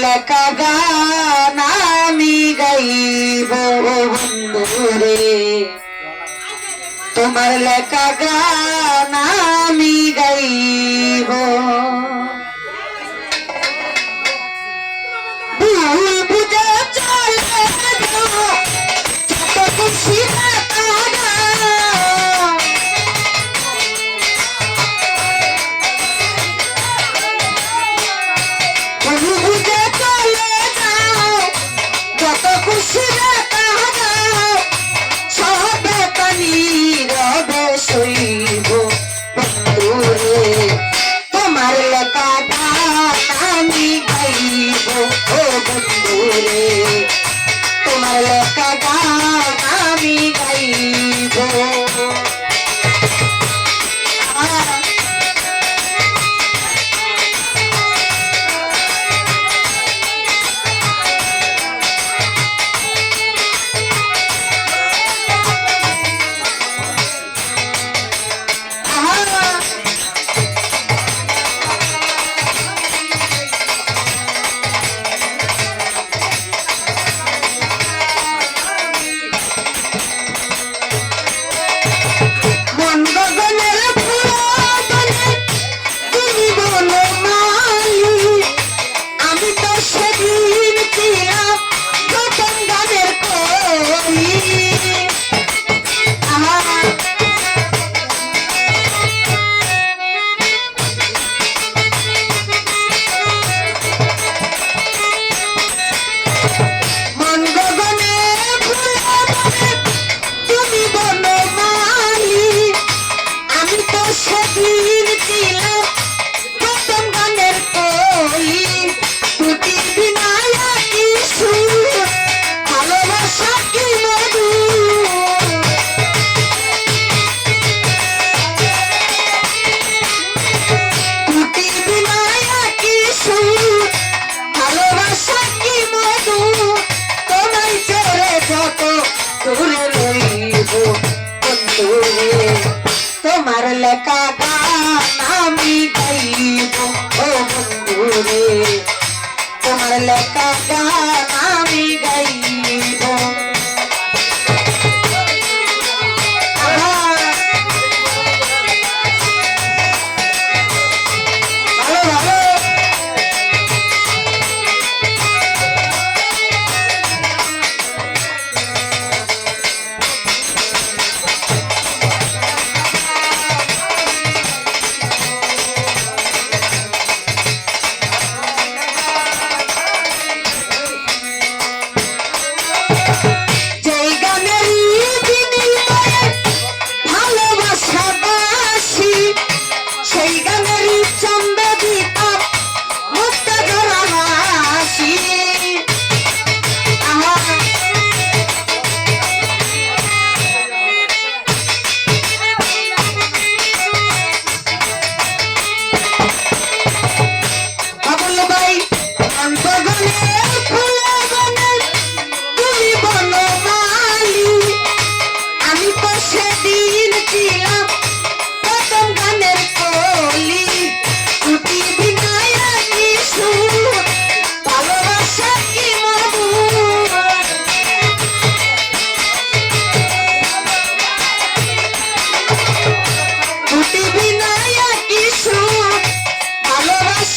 ಕಲಕದ ನಾಮಿಗೈಬೋರೆ ತುಮರ ಲಕದ ನಾಮಿಗೈಬೋ मल कदा मामी गई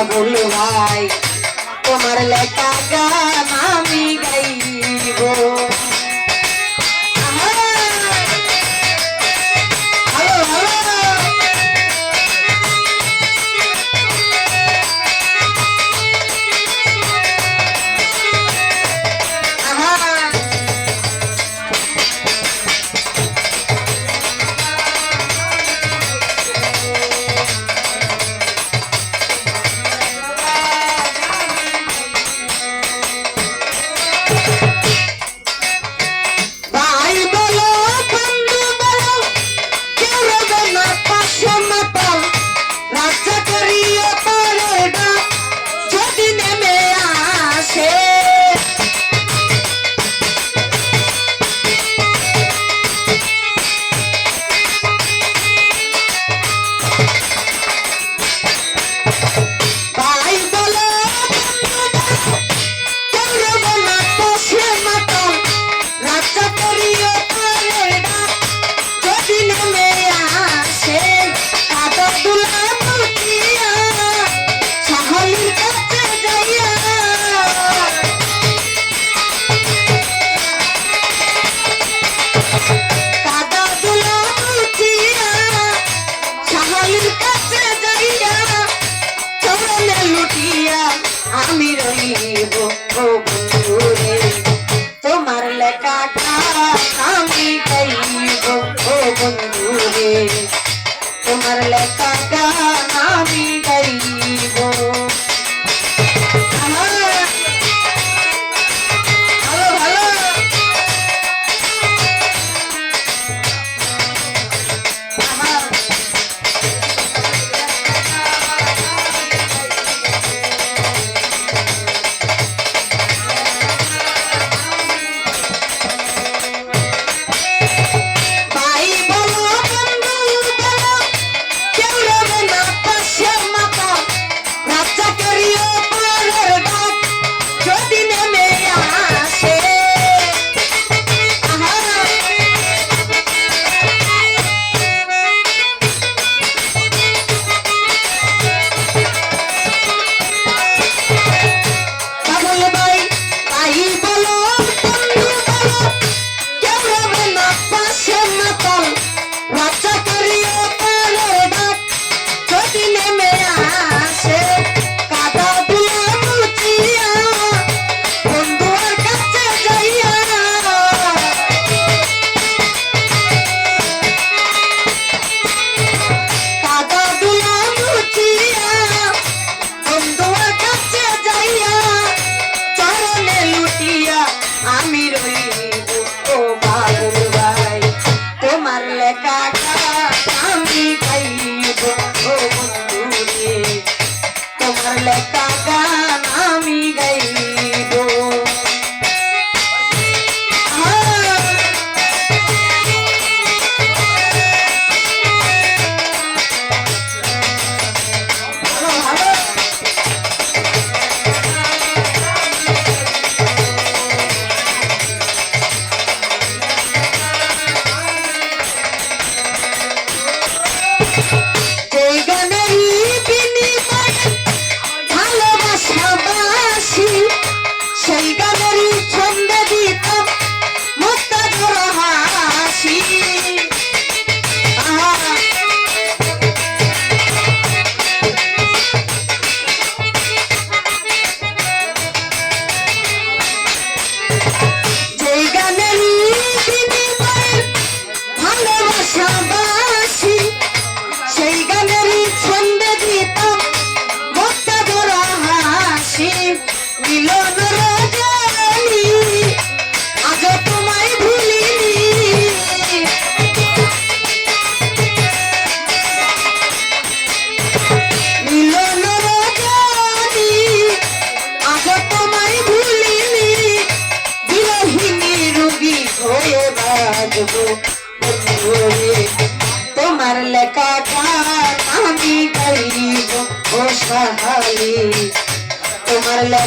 ও ভাই তোমার লেখা গান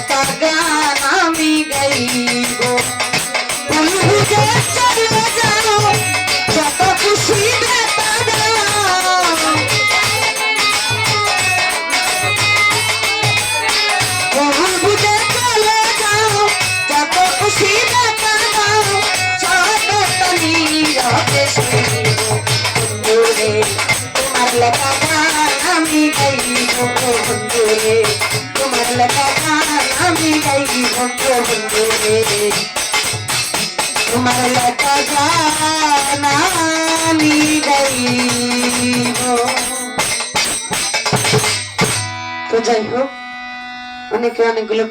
লেখা গান আমি গাইব। বুঝে চলে যাও খুশি দাও মন বুঝে চলে যাও যত খুশি ব্যথা দাও তোমার গান আমি গাইব তো যাই হোক অনেকে অনেকগুলো